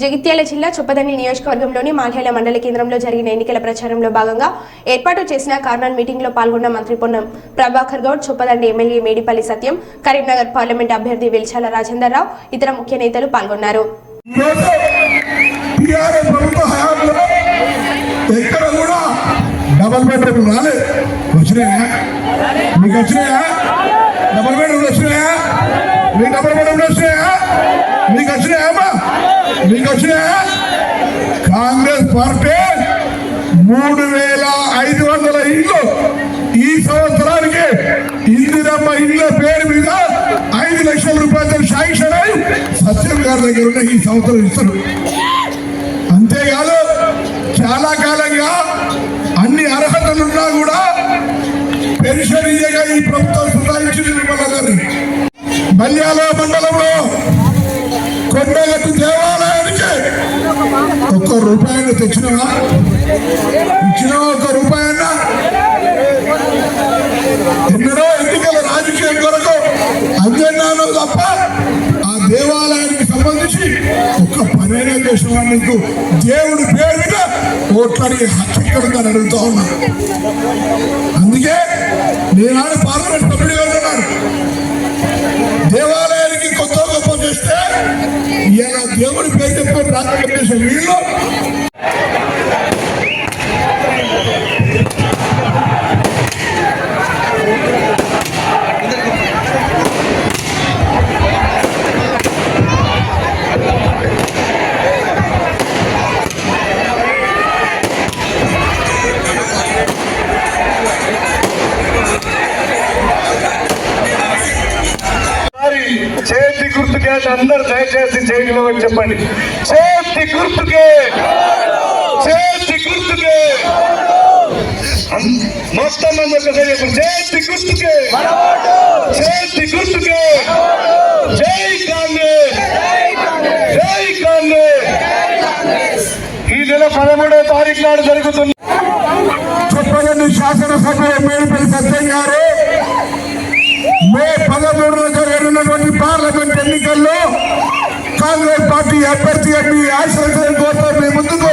జగిత్యాల జిల్లా చొప్పదండి నియోజకవర్గంలోని మాల్యాల మండల కేంద్రంలో జరిగిన ఎన్నికల ప్రచారంలో భాగంగా ఏర్పాటు చేసిన కార్నర్ మీటింగ్లో పాల్గొన్న మంత్రి పొన్నం ప్రభాకర్ గౌడ్ చొప్పదండి ఎమ్మెల్యే మేడిపల్లి సత్యం కరీంనగర్ పార్లమెంట్ అభ్యర్థి వెల్చాల రాజేందర్ రావు ఇతర ముఖ్య నేతలు పాల్గొన్నారు. డబల్ బెడ్రూమ్ వచ్చినాయా? మీకు వచ్చినాయా? డబల్ బెడ్రూమ్ వచ్చినాయా? మీకు డబల్ బెడ్రూమ్ వచ్చినాయా? మీకు వచ్చినాయా అమ్మా? మీకు కాంగ్రెస్ పార్టీ మూడు వేల ఐదు వందల ఇల్లు ఈ సంవత్సరానికి ఇందిరమ్మ ఇళ్ళ పేరు మీద ఐదు లక్షల రూపాయలతో శాంక్షన్ అయి సత్యం గారి దగ్గర ఉన్న ఈ సంవత్సరం ఇస్తారు అంతేకాదు చాలా కాలంగా అన్ని అర్హతలున్నా కూడా పెన్షన్ ఇయ్యగా ఈ ప్రభుత్వం సుధారించింది నిర్మల గారిని. బల్యాల మండలంలో కొండగట్టు దేవాలయానికి ఒక్క రూపాయలు తెచ్చినవా? ఇచ్చిన ఒక్క రూపాయన్నా? ఎన్నడో ఎన్నికల రాజకీయం కొరకు అంజన్నాను తప్ప ఆ దేవాలయానికి సంబంధించి ఒక్క పనైనా చేసిన నీకు? దేవుడి పేరు ఓట్లని హక్కు అడుగుతా ఉన్నా. అందుకే నేనాడు పార్లమెంట్ సభ్యుడిగా ఉన్నాను. రాజకీయం చేసే వీళ్ళు చేతి అందరు దయచేసి చేయగలమని చెప్పండి. చేతి గుర్తుకే. చేతి గుర్తుకే. మొత్తం మంది ఒకసారి చేతి గుర్తుకే. చేతి గుర్తుకే. జై కాంగ్రెస్. జై కాంగ్రెస్. ఈ నెల పదమూడవ తారీఖు నాడు జరుగుతున్న శాసనసభ శాసనసభ్యులు మేడిపల్లి సత్యం గారు. మే పదమూడు ఎన్నికల్లో కాంగ్రెస్ పార్టీ అభ్యర్థిగా మీ ఆశ్రయించడం కోసం మీ ముందుకు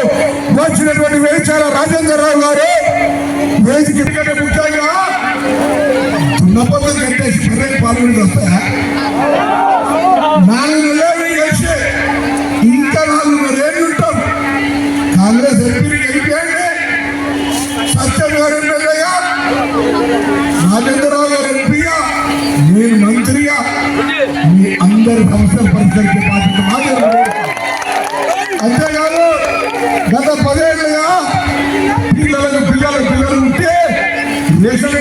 వచ్చినటువంటి వేచాల రాజేందర్ రావు గారు. వేదిక ముఖ్యంగా దున్నపోతు కట్టేసి పిల్లలు పాల్గొని వస్తాయా? నాలుగు నెలలు కలిసి ఇంకా నాలుగు ఉంటాం. కాంగ్రెస్ ఎంపీ గెలిపాయండి. సత్యం గారు రాజేంద్రరావు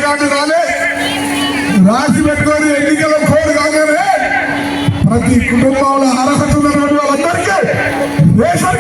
రేషన్ కార్డు రాలే. రాసి పెట్టుకొని ఎన్నికల కోడ్ కాగానే ప్రతి కుటుంబంలో అర్హత ఉన్నటువంటి వాళ్ళందరికీ రేషన్